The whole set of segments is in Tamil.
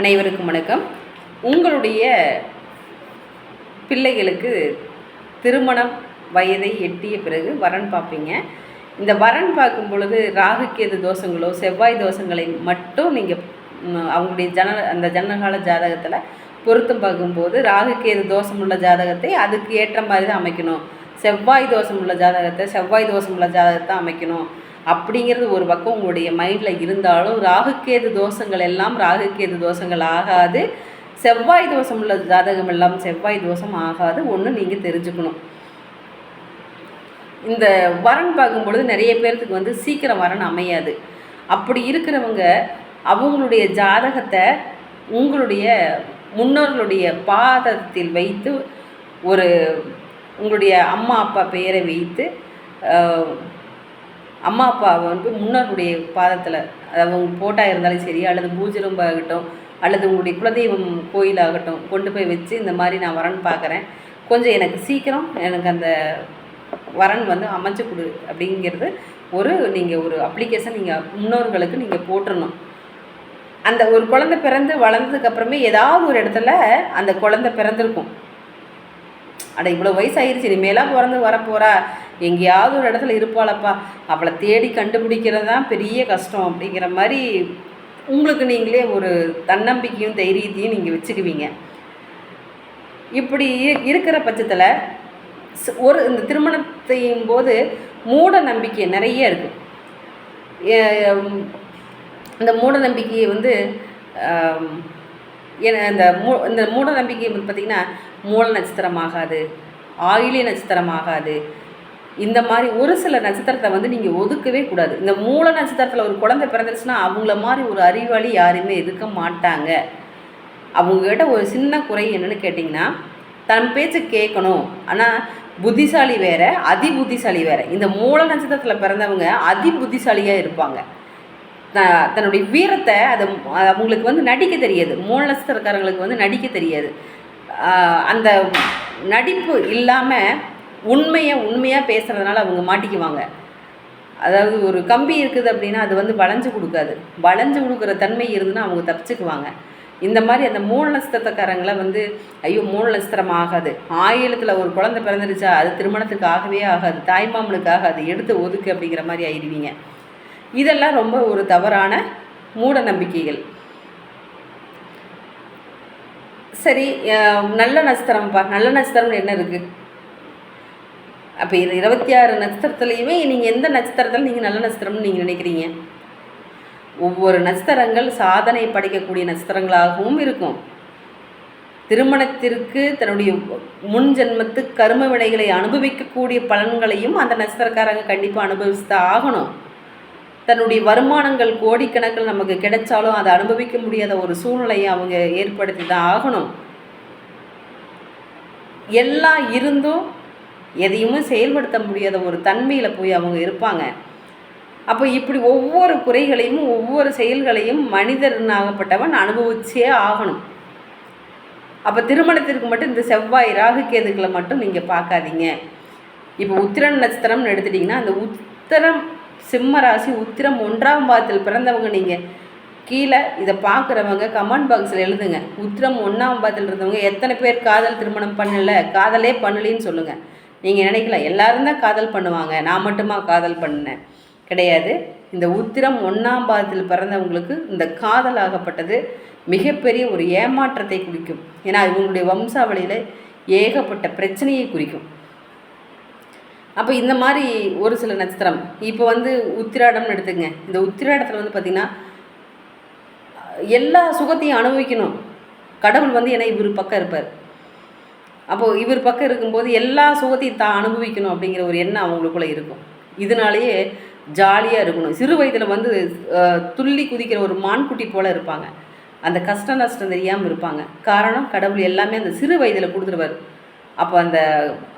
அனைவருக்கும் வணக்கம். உங்களுடைய பிள்ளைகளுக்கு திருமணம் வயதை எட்டிய பிறகு வரன் பார்ப்பீங்க. இந்த வரன் பார்க்கும் பொழுது ராகுக்கேது தோஷங்களோ செவ்வாய் தோஷங்களை மட்டும் நீங்கள் அவங்களுடைய ஜன அந்த ஜனகால ஜாதகத்தில் பொருத்தம் பார்க்கும்போது ராகுக்கேது தோஷமுள்ள ஜாதகத்தை அதுக்கு ஏற்ற மாதிரி தான் அமைக்கணும். செவ்வாய் தோஷம் உள்ள ஜாதகத்தை செவ்வாய் தோஷம் உள்ள ஜாதகத்தை அமைக்கணும். அப்படிங்கிறது ஒரு பக்கம் உங்களுடைய மைண்டில் இருந்தாலும் ராகுக்கேது தோஷங்கள் எல்லாம் ராகுக்கேது தோஷங்கள் ஆகாது. செவ்வாய் தோஷம் உள்ள ஜாதகம் எல்லாம் செவ்வாய் தோஷம் ஆகாது. ஒன்று நீங்கள் தெரிஞ்சுக்கணும். இந்த வரன் பார்க்கும்பொழுது நிறைய பேர்த்துக்கு வந்து சீக்கிரம் வரன் அமையாது. அப்படி இருக்கிறவங்க அவங்களுடைய ஜாதகத்தை உங்களுடைய முன்னோர்களுடைய பாதத்தில் வைத்து ஒரு உங்களுடைய அம்மா அப்பா பெயரை வைத்து அம்மா அப்பா வந்து முன்னோருடைய பாதத்தில் அதாவது உங்கள் போட்டா இருந்தாலும் சரி அல்லது பூஜை ரூம் ஆகட்டும் அல்லது உங்களுடைய குலதெய்வம் கோயிலாகட்டும் கொண்டு போய் வச்சு இந்த மாதிரி நான் வரன் பார்க்குறேன் கொஞ்சம் எனக்கு சீக்கிரம் எனக்கு அந்த வரன் வந்து அமைச்சு கொடு அப்படிங்கிறது ஒரு நீங்கள் ஒரு அப்ளிகேஷன் நீங்கள் முன்னோர்களுக்கு நீங்கள் போட்டுடணும் அந்த ஒரு குழந்தை பிறந்து வளர்ந்ததுக்கப்புறமே ஏதாவது ஒரு இடத்துல அந்த குழந்தை பிறந்திருக்கும். அட இவ்வளோ வயசாயிருச்சு இனிமேலாம் பிறந்து வரப்போகிறா எங்கேயாவது ஒரு இடத்துல இருப்பாளப்பா. அவளை தேடி கண்டுபிடிக்கிறது தான் பெரிய கஷ்டம் அப்படிங்கிற மாதிரி உங்களுக்கு நீங்களே ஒரு தன்னம்பிக்கையும் தைரியத்தையும் நீங்கள் வச்சுக்குவீங்க. இப்படி இருக்கிற பட்சத்தில் ஒரு இந்த திருமணத்தையும் போது மூட நம்பிக்கை நிறைய இருக்குது இந்த மூட நம்பிக்கையை வந்து இந்த மூ இந்த மூட நம்பிக்கை வந்து பார்த்திங்கன்னா மூல நட்சத்திரம் ஆகாது ஆயிலிய நட்சத்திரம் ஆகாது இந்த மாதிரி ஒரு சில நட்சத்திரத்தை வந்து நீங்கள் ஒதுக்கவே கூடாது. இந்த மூல நட்சத்திரத்தில் ஒரு குழந்தை பிறந்துருச்சுன்னா அவங்கள மாதிரி ஒரு அறிவாளி யாருமே இருக்க மாட்டாங்க. அவங்கக்கிட்ட ஒரு சின்ன குறை என்னென்னு கேட்டிங்கன்னா தன் பேச்சை கேட்கணும். ஆனால் புத்திசாலி வேறு அதி புத்திசாலி வேறு. இந்த மூல நட்சத்திரத்தில் பிறந்தவங்க அதி புத்திசாலியாக இருப்பாங்க தன்னுடைய வீரத்தை அதை அவங்களுக்கு வந்து நடிக்க தெரியாது. மூல நட்சத்திரக்காரங்களுக்கு வந்து நடிக்க தெரியாது. அந்த நடிப்பு இல்லாமல் உண்மையை உண்மையாக பேசுகிறதுனால அவங்க மாட்டிக்குவாங்க. அதாவது ஒரு கம்பி இருக்குது அப்படின்னா அது வந்து வளைஞ்சு கொடுக்காது. வளைஞ்சு கொடுக்குற தன்மை இருந்துன்னா அவங்க தப்பிச்சுக்குவாங்க. இந்த மாதிரி அந்த மூணு நட்சத்திரக்காரங்களை வந்து ஐயோ மூணு நட்சத்திரம் ஆகாது. ஆயிரத்தில் ஒரு குழந்தை பிறந்துருச்சா அது திருமணத்துக்கு ஆகவே ஆகாது. தாய்மாமனுக்கு ஆகாது. எடுத்து ஒதுக்கு அப்படிங்கிற மாதிரி ஆயிடுவீங்க. இதெல்லாம் ரொம்ப ஒரு தவறான மூட நம்பிக்கைகள். சரி நல்ல நல்ல நட்சத்திரம்ப்பா நல்ல நஸ்திரம்னு என்ன இருக்குது அப்போ இது இருபத்தி ஆறு நட்சத்திரத்துலேயுமே நீங்கள் எந்த நட்சத்திரத்தில் நீங்கள் நல்ல நட்சத்திரம்னு நீங்கள் நினைக்கிறீங்க? ஒவ்வொரு நட்சத்திரங்கள் சாதனை படைக்கக்கூடிய நட்சத்திரங்களாகவும் இருக்கும். திருமணத்திற்கு தன்னுடைய முன் ஜென்மத்து கரும வினைகளை அனுபவிக்கக்கூடிய பலன்களையும் அந்த நட்சத்திரக்காரங்க கண்டிப்பாக அனுபவித்து ஆகணும். தன்னுடைய வருமானங்கள் கோடிக்கணக்கில் நமக்கு கிடைச்சாலும் அதை அனுபவிக்க முடியாத ஒரு சூழ்நிலையை அவங்க ஏற்படுத்தி தான் ஆகணும். எல்லாம் இருந்தும் எதையுமே செயல்படுத்த முடியாத ஒரு தன்மையில் போய் அவங்க இருப்பாங்க. அப்போ இப்படி ஒவ்வொரு குறைகளையும் ஒவ்வொரு செயல்களையும் மனிதனாகப்பட்டவன் அனுபவிச்சே ஆகணும். அப்போ திருமணத்திற்கு மட்டும் இந்த செவ்வாய் ராகு கேதுக்களை மட்டும் நீங்கள் பார்க்காதீங்க. இப்போ உத்திரன் நட்சத்திரம்னு எடுத்துட்டிங்கன்னா அந்த உத்திரம் சிம்ம ராசி உத்திரம் ஒன்றாம் பாதத்தில் பிறந்தவங்க நீங்கள் கீழே இதை பார்க்குறவங்க கமெண்ட் பாக்ஸில் எழுதுங்க. உத்திரம் ஒன்றாம் பாதத்தில் இருந்தவங்க எத்தனை பேர் காதல் திருமணம் பண்ணல காதலே பண்ணலின்னு சொல்லுங்கள் நீங்கள் நினைக்கலாம் எல்லாரும் தான் காதல் பண்ணுவாங்க. நான் மட்டுமா காதல் பண்ணேன்? கிடையாது. இந்த உத்திரம் ஒன்றாம் பாதத்தில் பிறந்தவங்களுக்கு இந்த காதல் ஆகப்பட்டது மிகப்பெரிய ஒரு ஏமாற்றத்தை குறிக்கும். ஏன்னா இவங்களுடைய வம்சாவளியில் ஏகப்பட்ட பிரச்சனையை குறிக்கும். அப்போ இந்த மாதிரி ஒரு சில நட்சத்திரம். இப்போ வந்து உத்திராடம்னு எடுத்துங்க இந்த உத்திராடத்தில் வந்து பார்த்திங்கன்னா எல்லா சுகத்தையும் அனுபவிக்கணும். கடவுள் வந்து ஏன்னா இவர் பக்கம் இருப்பார். அப்போது இவர் பக்கம் இருக்கும்போது எல்லா சுகத்தையும் தான் அனுபவிக்கணும் அப்படிங்கிற ஒரு எண்ணம் அவங்களுக்குள்ளே இருக்கும். இதனாலேயே ஜாலியாக இருக்கணும். சிறு வயதில் வந்து துள்ளி குதிக்கிற ஒரு மான்குட்டி போல் இருப்பாங்க. அந்த கஷ்ட நஷ்டம் தெரியாமல் இருப்பாங்க. காரணம் கடவுள் எல்லாமே அந்த சிறு வயதில் கொடுத்துருவார். அப்போ அந்த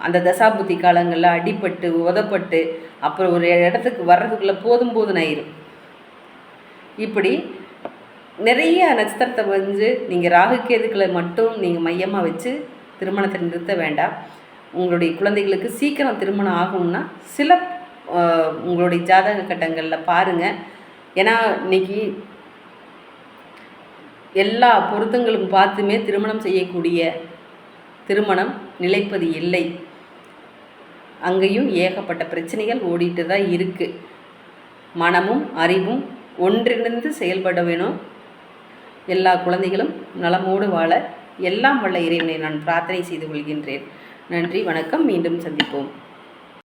அந்த தசாபுத்தி காலங்களில் அடிபட்டு உதப்பட்டு அப்புறம் ஒரு இடத்துக்கு வர்றதுக்குள்ளே போதும் போதும் ஆயிரும். இப்படி நிறைய நட்சத்திரத்தை வந்து நீங்கள் ராகுக்கேதுக்களை மட்டும் நீங்கள் மையமாக வச்சு திருமணத்தை நிறுத்த வேண்டாம். உங்களுடைய குழந்தைகளுக்கு சீக்கிரம் திருமணம் ஆகும்னா சில உங்களுடைய ஜாதக கட்டங்களில் பாருங்கள் ஏன்னா இன்னைக்கு எல்லா பொருத்தங்களும் பார்த்துமே திருமணம் செய்யக்கூடிய திருமணம் நிலைப்பது இல்லை. அங்கேயும் ஏகப்பட்ட பிரச்சனைகள் ஓடிட்டு தான் இருக்குது மனமும் அறிவும் ஒன்றிணைந்து செயல்பட வேணும். எல்லா குழந்தைகளும் நலமோடு வாழ எல்லாம் வல்ல இறைவனை நான் பிரார்த்தனை செய்து கொள்கின்றேன். நன்றி வணக்கம் மீண்டும் சந்திப்போம்.